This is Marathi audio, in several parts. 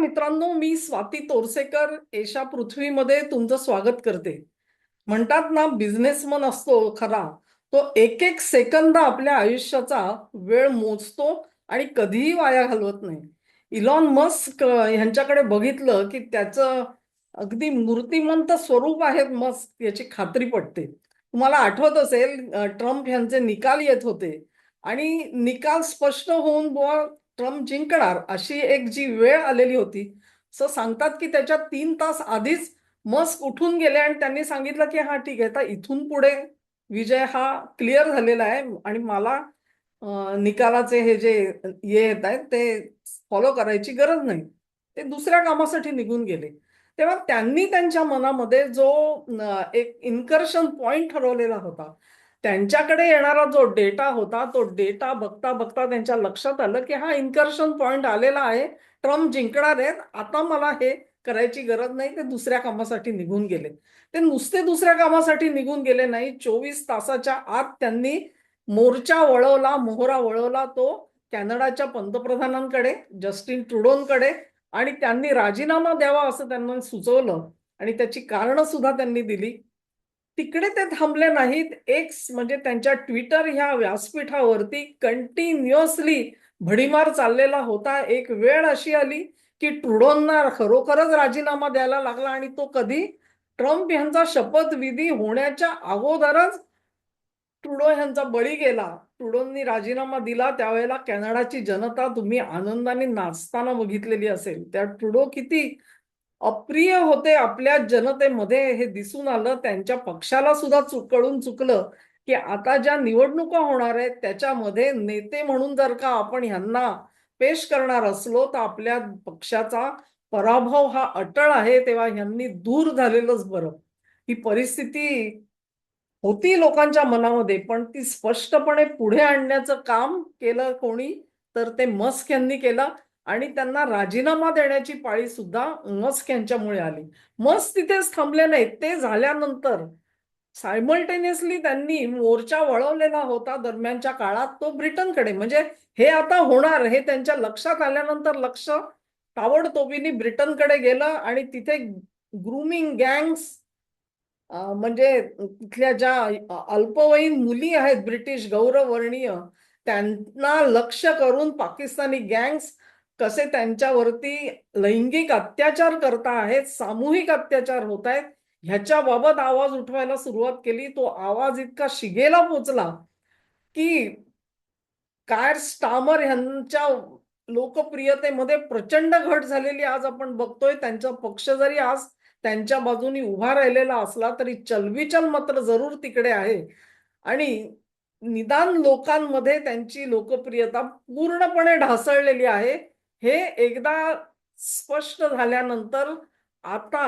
मित्रांनो मी स्वाती तोरसेकर एशा पृथ्वीमध्ये तुमचं स्वागत करते. म्हणतात ना बिझनेसमन असतो खरा तो एक एक सेकंद आपल्या आयुष्याचा वेळ मोजतो आणि कधीही वाया घालवत नाही. इलॉन मस्क यांच्याकडे बघितलं की त्याचं अगदी मूर्तिमंत स्वरूप आहे मस्क याची खात्री पटते. तुम्हाला आठवत असेल ट्रम्प यांचे निकाल येत होते. आणि निकाल स्पष्ट होऊन बुवा ट्रम्प जिंकणार अशी एक जी वेळ आलेली होती. सो सांगतात की त्याच्या तीन तास आधीच मस्क उठून गेले आणि त्यांनी सांगितलं की हा ठीक आहे तर इथून पुढे विजय हा क्लिअर झालेला आहे आणि मला निकालाचे हे जे येत आहेत ते फॉलो करायची गरज नाही. ते दुसऱ्या कामासाठी निघून गेले. तेव्हा त्यांनी त्यांच्या मनामध्ये जो एक इन्कर्शन पॉइंट ठरवलेला होता त्यांच्याकडे येणारा जो डेटा होता तो डेटा बघता बघता त्यांच्या लक्षात आलं की हा इन्कर्शन पॉइंट आलेला आहे. ट्रम्प जिंकणार आहेत. आता मला हे करायची गरज नाही. ते दुसऱ्या कामासाठी निघून गेले. ते नुसते दुसऱ्या कामासाठी निघून गेले नाही. चोवीस तासाच्या आत त्यांनी मोर्चा वळवला मोहरा वळवला तो कॅनडाच्या पंतप्रधानांकडे जस्टिन ट्रुडोनकडे आणि त्यांनी राजीनामा द्यावा असं त्यांना सुचवलं आणि त्याची कारणं सुद्धा त्यांनी दिली. तिकडे ते थांबले नाहीत. एक्स म्हणजे त्यांच्या ट्विटर ह्या व्यासपीठावरती कंटिन्युअसली भडीमार चाललेला होता. एक वेळ अशी आली की ट्रुडोंना खरोखरच राजीनामा द्यायला लागला आणि तो कधी ट्रम्प यांचा शपथविधी होण्याच्या अगोदरच ट्रुडो यांचा बळी गेला. ट्रुडोंनी राजीनामा दिला. त्यावेळेला कॅनडाची जनता तुम्ही आनंदाने नाचताना बघितलेली असेल. त्या ट्रुडो किती अप्रिय होते आपल्या जनतेमध्ये हे दिसून आलं त्यांच्या पक्षाला सुद्धा कळून चुकलं की आता ज्या निवडणुका होणार आहेत त्याच्यामध्ये नेते म्हणून जर का आपण ह्यांना पेश करणार असलो तर आपल्या पक्षाचा पराभव हा अटळ आहे तेव्हा ह्यांनी दूर झालेलंच बरं. ही परिस्थिती होती लोकांच्या मनामध्ये पण ती स्पष्टपणे पुढे आणण्याचं काम केलं कोणी तर ते मस्क यांनी केलं. आणि त्यांना राजीनामा देण्याची पाळी सुद्धा मस्क यांच्यामुळे आली. मस्क तिथेच थांबले नाहीत. ते झाल्यानंतर सायमल्टेनियसली त्यांनी मोर्चा वळवलेला होता दरम्यानच्या काळात तो ब्रिटनकडे. म्हणजे हे आता होणार हे त्यांच्या लक्षात आल्यानंतर लक्ष ताबडतोबीने ब्रिटनकडे गेलं आणि तिथे ग्रुमिंग गँग्स म्हणजे तिथल्या ज्या अल्पवयीन मुली आहेत ब्रिटिश गौरववर्णीय त्यांना लक्ष करून पाकिस्तानी गँग्स कसे त्यांच्यावरती लैंगिक अत्याचार करता आहेत सामूहिक अत्याचार होत आहेत ह्याच्याबाबत आवाज उठवायला सुरुवात केली. तो आवाज इतका शिगेला पोचला की कायर स्टामर ह्यांच्या लोकप्रियतेमध्ये प्रचंड घट झालेली आज आपण बघतोय. त्यांचा पक्ष जरी आज त्यांच्या बाजूनी उभा राहिलेला असला तरी चलबिचल मात्र जरूर तिकडे आहे. आणि निदान लोकांमध्ये त्यांची लोकप्रियता पूर्णपणे ढासळलेली आहे. हे एकदा स्पष्ट झाल्यानंतर आता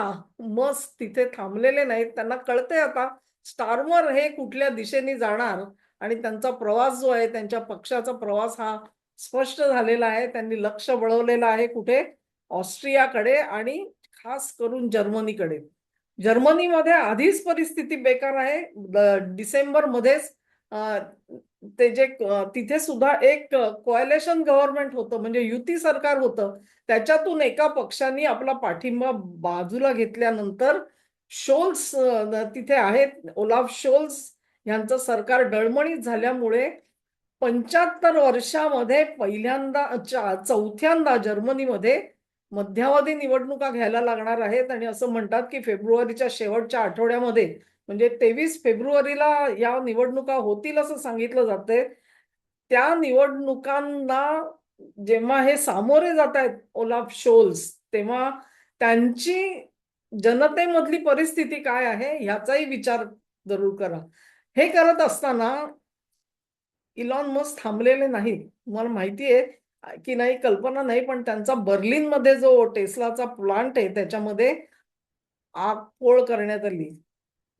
मस्त तिथे थांबलेले नाहीत. त्यांना कळते आता स्टारमर हे कुठल्या दिशेने जाणार आणि त्यांचा प्रवास जो आहे त्यांच्या पक्षाचा प्रवास हा स्पष्ट झालेला आहे. त्यांनी लक्ष वळवलेलं आहे कुठे? ऑस्ट्रियाकडे आणि खास करून जर्मनीकडे. जर्मनीमध्ये आधीच परिस्थिती बेकार आहे. डिसेंबर मध्येच ते जे तिथे सुद्धा एक कोॲलेशन गव्हर्नमेंट होतं म्हणजे युती सरकार होतं त्याच्यातून एका पक्षाने आपला पाठिंबा बाजूला घेतल्यानंतर शोल्स तिथे आहेत. ओलाफ शोल्स यांचं सरकार डळमळीत झाल्यामुळे पंच्याहत्तर वर्षामध्ये पहिल्यांदा चौथ्यांदा जर्मनीमध्ये मध्यावधी निवडणुका घ्यायला लागणार आहेत. आणि असं म्हणतात की फेब्रुवारीच्या शेवटच्या आठवड्यामध्ये म्हणजे तेवीस फेब्रुवारीला या निवडणुका होतील असं सांगितलं जाते त्या निवडणुकांना जेव्हा हे सामोरे जात आहेत ओलाफ शोल्स तेव्हा त्यांची जनतेमधली परिस्थिती काय आहे ह्याचाही विचार जरूर करा. हे करत असताना इलॉन मस्क थांबलेले नाही तुम्हाला माहिती आहे की नाही कल्पना नाही पण त्यांचा बर्लिनमध्ये जो टेस्लाचा प्लांट आहे त्याच्यामध्ये आग पोळ करण्यात आली.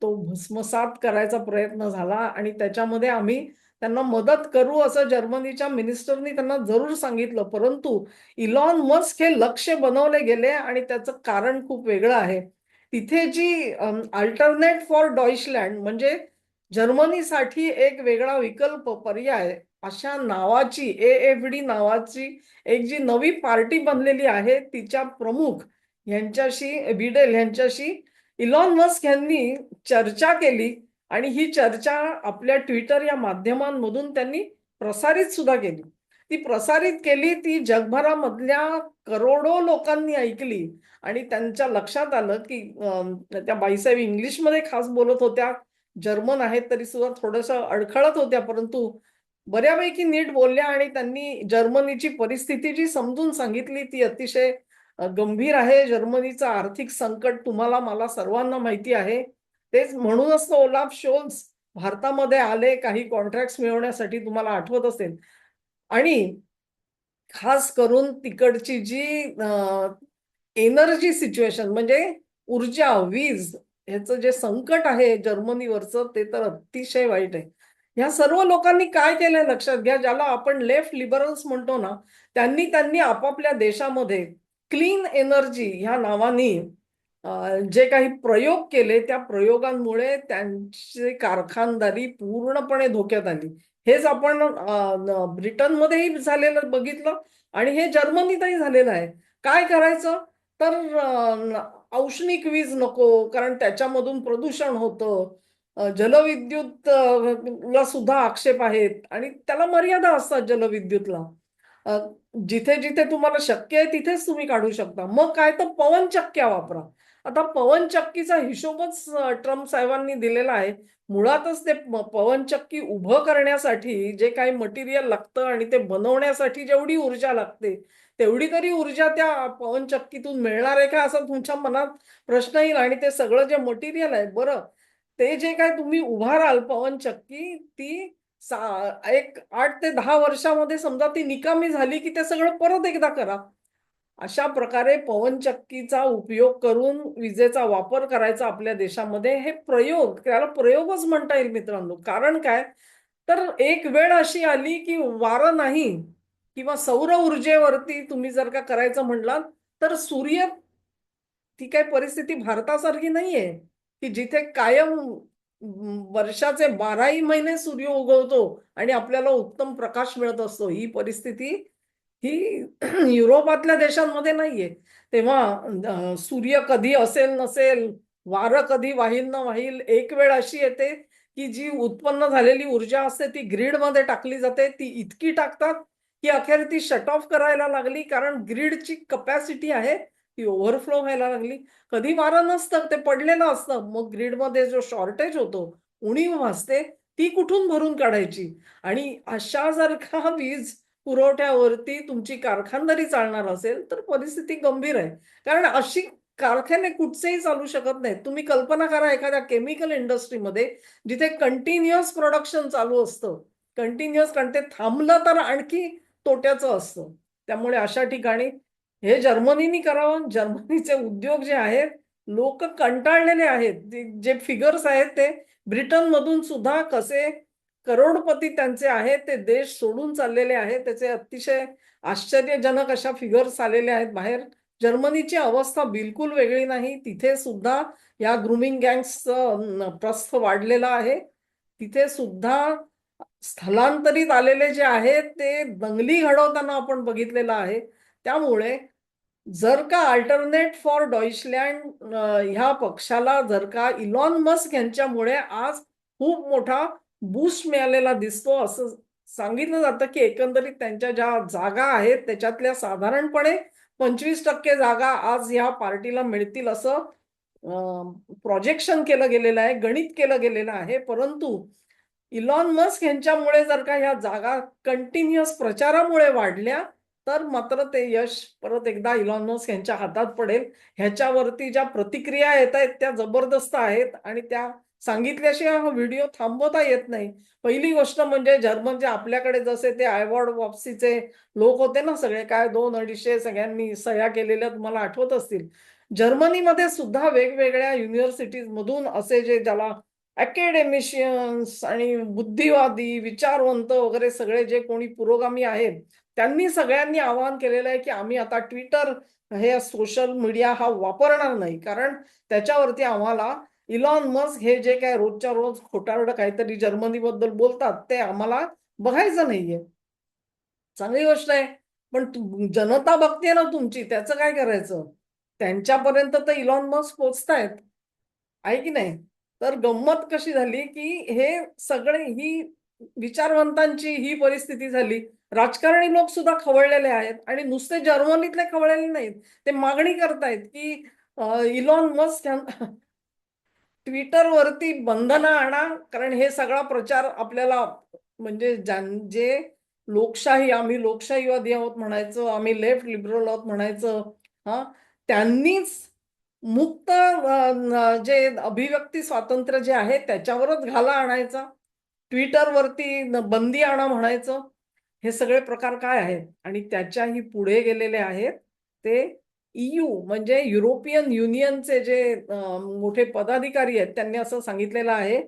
तो भस्मसात करायचा प्रयत्न झाला आणि त्याच्यामध्ये आम्ही त्यांना मदत करू असं जर्मनीच्या मिनिस्टरनी त्यांना जरूर सांगितलं. परंतु इलॉन मस्क हे लक्ष बनवले गेले आणि त्याचं कारण खूप वेगळं आहे. तिथे जी अल्टरनेट फॉर डॉइशलँड म्हणजे जर्मनीसाठी एक वेगळा विकल्प पर्याय अशा नावाची ए एफ डी नावाची एक जी नवी पार्टी बनलेली आहे तिच्या प्रमुख यांच्याशी बिडेल यांच्याशी इलॉन मस्क यांनी चर्चा केली आणि ही चर्चा आपल्या ट्विटर या माध्यमांमधून त्यांनी प्रसारित सुद्धा केली. ती प्रसारित केली ती जगभरामधल्या करोडो लोकांनी ऐकली आणि त्यांच्या लक्षात आलं की त्या बाईसाहेब इंग्लिशमध्ये खास बोलत होत्या जर्मन आहेत तरी सुद्धा थोडस अडखळत होत्या परंतु बऱ्यापैकी नीट बोलल्या आणि त्यांनी जर्मनीची परिस्थिती जी समजून सांगितली ती अतिशय गंभीर आहे जर्मनीचं आर्थिक संकट तुम्हाला मला सर्वांना माहिती आहे. तेच म्हणूनच तो ओलाफ शोल्स भारतामध्ये आले काही कॉन्ट्रॅक्ट मिळवण्यासाठी तुम्हाला आठवत असेल. आणि खास करून तिकडची जी एनर्जी सिच्युएशन म्हणजे ऊर्जा वीज ह्याचं जे संकट आहे जर्मनीवरचं ते तर अतिशय वाईट आहे. ह्या सर्व लोकांनी काय केलंय लक्षात घ्या ज्याला आपण लेफ्ट लिबरल्स म्हणतो ना त्यांनी त्यांनी आपापल्या देशामध्ये क्लीन एनर्जी ह्या नावानी जे काही प्रयोग केले त्या प्रयोगांमुळे त्यांची कारखानदारी पूर्णपणे धोक्यात आली. हेच आपण ब्रिटनमध्येही झालेलं बघितलं आणि हे जर्मनीतही झालेलं आहे. काय करायचं? तर औष्णिक वीज नको कारण त्याच्यामधून प्रदूषण होतं. जलविद्युत ला सुद्धा आक्षेप आहेत आणि त्याला मर्यादा असतात जलविद्युतला. जिथे जिथे तुम्हाला शक्य आहे तिथेच तुम्ही काढू शकता. मग काय तर पवनचक्क्या वापरा. आता पवनचक्कीचा हिशोबच ट्रम्प साहेबांनी दिलेला आहे. मुळातच ते पवनचक्की उभं करण्यासाठी जे काही मटेरियल लागतं आणि ते बनवण्यासाठी जेवढी ऊर्जा लागते तेवढी तरी ऊर्जा त्या पवनचक्कीतून मिळणार आहे का असा तुमच्या मनात प्रश्न येईल? आणि ते सगळं जे मटेरियल आहे बरं. ते जे काय तुम्ही उभाराल पवनचक्की ती एक आठ ते दहा वर्षामध्ये समजा ती निकामी झाली की ते सगळं परत एकदा करा. अशा प्रकारे पवनचक्कीचा उपयोग करून विजेचा वापर करायचा आपल्या देशामध्ये हे प्रयोग त्याला प्रयोगच म्हणता येईल मित्रांनो. कारण काय? तर एक वेळ अशी आली की वारं नाही किंवा सौर ऊर्जेवरती तुम्ही जर का करायचं म्हणलात तर सूर्य ती काय परिस्थिती भारतासारखी नाहीये. की जिथे कायम वर्षाचे बाराही महिने सूर्य उगवतो आणि आपल्याला उत्तम प्रकाश मिळत असतो. ही परिस्थिती ही युरोपातल्या देशांमध्ये नाहीये. तेव्हा सूर्य कधी असेल नसेल वारं कधी वाहील न वाहील एक वेळ अशी येते की जी उत्पन्न झालेली ऊर्जा असते ती ग्रीडमध्ये टाकली जाते. ती इतकी टाकतात की अखेर ती शट ऑफ करायला लागली कारण ग्रीडची कपॅसिटी आहे ती ओव्हरफ्लो व्हायला लागली. कधी वारं नसतं ते पडलेलं असतं. मग ग्रीडमध्ये जो शॉर्टेज होतो उणीव भासते ती कुठून भरून काढायची? आणि अशा जर का वीज पुरवठ्यावरती तुमची कारखानदारी चालणार असेल तर परिस्थिती गंभीर आहे. कारण अशी कारखाने कुठचेही चालू शकत नाहीत. तुम्ही कल्पना करा एखाद्या केमिकल इंडस्ट्रीमध्ये जिथे कंटिन्युअस प्रोडक्शन चालू असतं. कंटिन्युअस कारण ते थांबलं तर आणखी तोट्याचं असतं. त्यामुळे अशा ठिकाणी हे जर्मनीनी करावं जर्मनीचे उद्योग जे आहेत लोक कंटाळलेले आहेत. जे- जे फिगर्स आहेत ते ब्रिटनमधून सुद्धा कसे करोडपती त्यांचे आहेत ते देश सोडून चाललेले आहेत. त्याचे अतिशय आश्चर्यजनक अशा फिगर्स आलेले आहेत. बाहेर जर्मनीची अवस्था बिलकुल वेगळी नाही. तिथे सुद्धा या ग्रुमिंग गँग्सचं प्रस्थ वाढलेलं आहे. तिथे सुद्धा स्थलांतरित आलेले जे आहेत ते दंगली घडवताना आपण बघितलेलं आहे. त्यामुळे जर का अल्टरनेट फॉर डॉइशलँड ह्या पक्षाला जर का इलॉन मस्क यांच्यामुळे आज खूप मोठा बूस्ट मिळालेला दिसतो असं सांगितलं जातं की एकंदरीत त्यांच्या ज्या जागा आहेत त्याच्यातल्या साधारणपणे पंचवीस टक्के जागा आज ह्या पार्टीला मिळतील असं प्रोजेक्शन केलं गेलेलं आहे गणित केलं गेलेलं आहे. परंतु इलॉन मस्क यांच्यामुळे जर का ह्या जागा कंटिन्युअस प्रचारामुळे वाढल्या तर मात्र ते यश परत एकदा इलॉन मस्क यांच्या हातात पडेल. ह्याच्यावरती ज्या प्रतिक्रिया येत आहेत त्या जबरदस्त आहेत. आणि त्या सांगितल्याशिवाय हा व्हिडिओ थांबवता येत नाही. पहिली गोष्ट म्हणजे जर्मनचे आपल्याकडे जसे ते अवॉर्ड वापसीचे लोक होते ना सगळे काय दोन अडीचशे सगळ्यांनी सह्या केलेल्या तुम्हाला आठवत असतील. जर्मनीमध्ये सुद्धा वेगवेगळ्या युनिव्हर्सिटीज मधून असे जे ज्याला अकॅडेमिशियन्स आणि बुद्धिवादी विचारवंत वगैरे सगळे जे कोणी पुरोगामी आहेत त्यांनी सगळ्यांनी आवाहन केलेलं आहे की आम्ही आता ट्विटर हे सोशल मीडिया हा वापरणार नाही. कारण त्याच्यावरती आम्हाला इलॉन मस्क हे जे काय रोजच्या रोज खोटारडं काहीतरी जर्मनीबद्दल बोलतात ते आम्हाला बघायचं नाहीये. चांगली गोष्ट आहे. पण जनता बघते ना तुमची त्याचं काय करायचं? त्यांच्यापर्यंत तर इलॉन मस्क पोचतायत. आहे की नाही? तर गंमत कशी झाली की हे सगळे ही विचारवंतांची ही परिस्थिती झाली. राजकारणी लोक सुद्धा खवळलेले आहेत आणि नुसते जर्मनीतले खवळलेले नाहीत. ते मागणी करतायत की इलॉन मस्क ट्विटरवरती बंधनं आणा कारण हे सगळा प्रचार आपल्याला म्हणजे ज्यां- जे लोकशाही आम्ही लोकशाहीवादी आहोत म्हणायचं आम्ही लेफ्ट लिबरल आहोत म्हणायचं हा त्यांनीच मुक्त जे अभिव्यक्ती स्वातंत्र्य जे आहे त्याच्यावरच घाला आणायचा. ट्विटरवरती बंदी आणा म्हणायचं. हे सगळे प्रकार काय आहेत? आणि त्याच्याही पुढे गेलेले आहेत ते ईयू म्हणजे युरोपियन युनियनचे जे मोठे पदाधिकारी आहेत त्यांनी असं सांगितलेलं आहे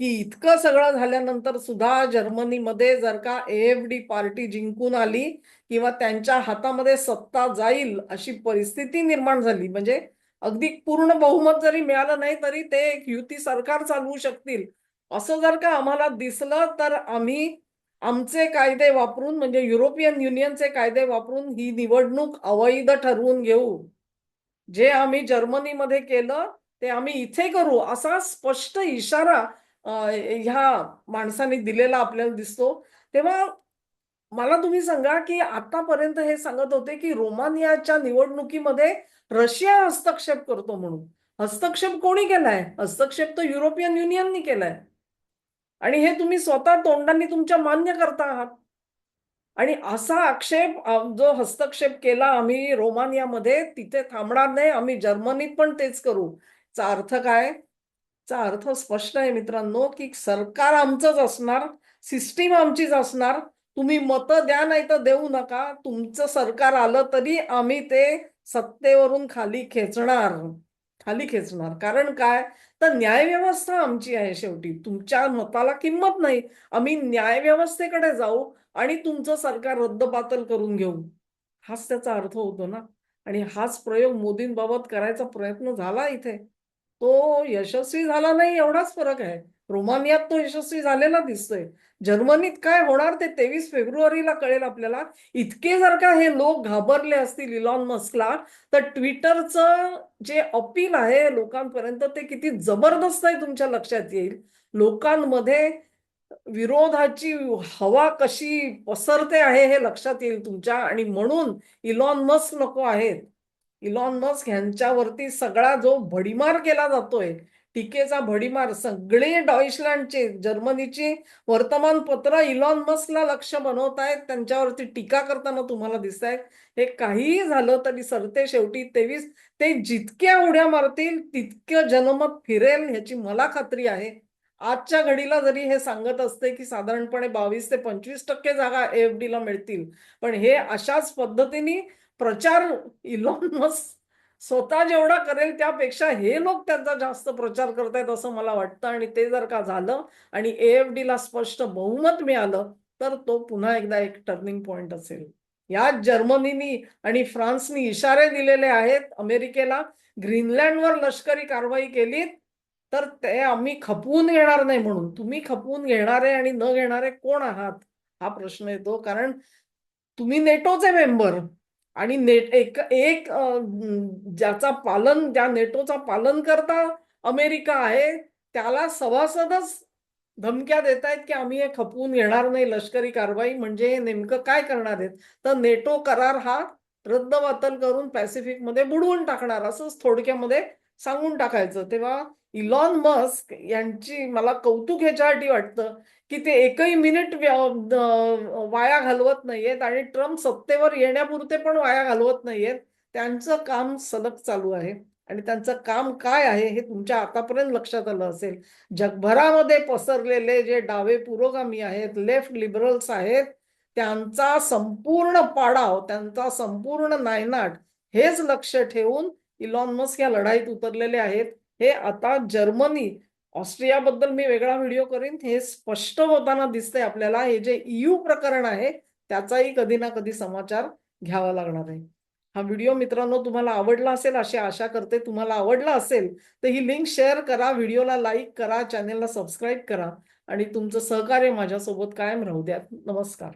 की इतकं सगळं झाल्यानंतर सुद्धा जर्मनीमध्ये जर का एफ डी पार्टी जिंकून आली किंवा त्यांच्या हातामध्ये सत्ता जाईल अशी परिस्थिती निर्माण झाली. म्हणजे अगदी पूर्ण बहुमत जरी मिळालं नाही तरी ते एक युती सरकार चालवू शकतील. असं जर का आम्हाला दिसलं तर आम्ही आमचे कायदे वापरून म्हणजे युरोपियन युनियनचे कायदे वापरून ही निवडणूक अवैध ठरवून घेऊ. जे आम्ही जर्मनीमध्ये केलं ते आम्ही इथे करू असा स्पष्ट इशारा ह्या माणसाने दिलेला आपल्याला दिसतो. तेव्हा मला तुम्ही सांगा की आतापर्यंत हे सांगत होते की रोमानियाच्या निवडणुकीमध्ये रशिया हस्तक्षेप करतो म्हणून. हस्तक्षेप कोणी केलाय? हस्तक्षेप तर युरोपियन युनियननी केलाय. आणि हे तुम्ही स्वतः तोंडांनी तुमच्या मान्य करता आहात. आणि असा आक्षेप जो हस्तक्षेप केला आम्ही रोमानियामध्ये तिथे थांबणार नाही आम्ही जर्मनीत पण तेच करू. चा अर्थ काय? चा अर्थ स्पष्ट आहे मित्रांनो की सरकार आमचंच असणार सिस्टीम आमचीच असणार. तुम्ही मतं द्या नाही तर देऊ नका. तुमचं सरकार आलं तरी आम्ही ते सत्तेवरून खाली खेचणार. खाली खेचणार. कारण काय? तर न्यायव्यवस्था आमची आहे शेवटी. तुमच्या मताला किंमत नाही. आम्ही न्यायव्यवस्थेकडे जाऊ आणि तुमचं सरकार रद्दबातल करून घेऊ. हाच त्याचा अर्थ होतो ना. आणि हाच प्रयोग मोदींबाबत करायचा प्रयत्न झाला इथे. तो यशस्वी झाला नाही एवढाच फरक आहे. रोमानियात तो यशस्वी झालेला दिसतोय. जर्मनीत काय होणार ते तेवीस फेब्रुवारीला कळेल आपल्याला. इतके जर का हे लोक घाबरले असतील इलॉन मस्कला तर ट्विटरचं जे अपील आहे लोकांपर्यंत ते किती जबरदस्त आहे तुमच्या लक्षात येईल. लोकांमध्ये विरोधाची हवा कशी पसरते आहे हे लक्षात येईल तुमच्या. आणि म्हणून इलॉन मस्क नको आहेत. इलॉन मस्क ह्यांच्यावरती सगळा जो भडीमार केला जातोय टीकेचा भडीमार. सगळे डॉइशलँडचे जर्मनीची वर्तमानपत्र इलॉन मस्कला लक्ष बनवत आहेत. त्यांच्यावरती टीका करताना तुम्हाला दिसत आहेत हे काहीही झालं तरी सरते शेवटी तेवीस ते जितक्या उड्या मारतील तितकं जनमत फिरेल ह्याची मला खात्री आहे. आजच्या घडीला जरी हे सांगत असते की साधारणपणे बावीस ते पंचवीस टक्के जागा एफ ला मिळतील पण हे अशाच पद्धतीने प्रचार इलॉन मस्क स्वतः जेवढा करेल त्यापेक्षा हे लोक त्यांचा जास्त प्रचार करतायत असं मला वाटतं. आणि ते जर का झालं आणि एफ ला स्पष्ट बहुमत मिळालं तर तो पुन्हा एकदा एक टर्निंग पॉइंट असेल. यात जर्मनीनी आणि फ्रान्सनी इशारे दिलेले आहेत अमेरिकेला ग्रीनलँडवर लष्करी कारवाई केली तर ते आम्ही खपवून घेणार नाही म्हणून. तुम्ही खपवून घेणारे आणि न घेणारे कोण आहात? हा प्रश्न येतो. कारण तुम्ही नेटोचे मेंबर आणि नेट एक एक ज्याचा पालन ज्या नेटोचा पालन करता अमेरिका आहे त्याला सभासदच धमक्या देत आहेत की आम्ही हे खपवून घेणार नाही लष्करी कारवाई म्हणजे हे नेमकं काय करणार आहेत? तर नेटो करार हा रद्दबातल करून पॅसिफिकमध्ये बुडवून टाकणार असंच थोडक्यामध्ये सांगून टाकायचं. तेव्हा इलॉन मस्क यांची मला कौतुक ह्याच्यासाठी वाटतं की ते एकही मिनिट वाया घालवत नाहीयेत आणि ट्रम्प सत्तेवर येण्यापुरते पण वाया घालवत नाहीयेत. त्यांचं काम सलग चालू आहे आणि त्यांचं काम काय आहे हे तुमच्या आतापर्यंत लक्षात आलं असेल. जगभरामध्ये पसरलेले जे डावे पुरोगामी आहेत लेफ्ट लिबरल्स आहेत त्यांचा संपूर्ण पाडाव त्यांचा संपूर्ण नायनाट हेच लक्ष ठेवून इलॉन मस्क या लढाईत उतरलेले आहेत. हे आता जर्मनी ऑस्ट्रियाबद्दल मी वेगळा व्हिडिओ करीन. हे स्पष्ट होताना दिसतंय आपल्याला. हे जे ईयू प्रकरण आहे त्याचाही कधी ना कधी समाचार घ्यावा लागणार आहे. हा व्हिडिओ मित्रांनो तुम्हाला आवडला असेल अशी आशा करते. तुम्हाला आवडला असेल तर ही लिंक शेअर करा व्हिडिओला लाईक करा चॅनेलला सबस्क्राईब करा. आणि तुमचं सहकार्य माझ्यासोबत कायम राहू द्या. नमस्कार.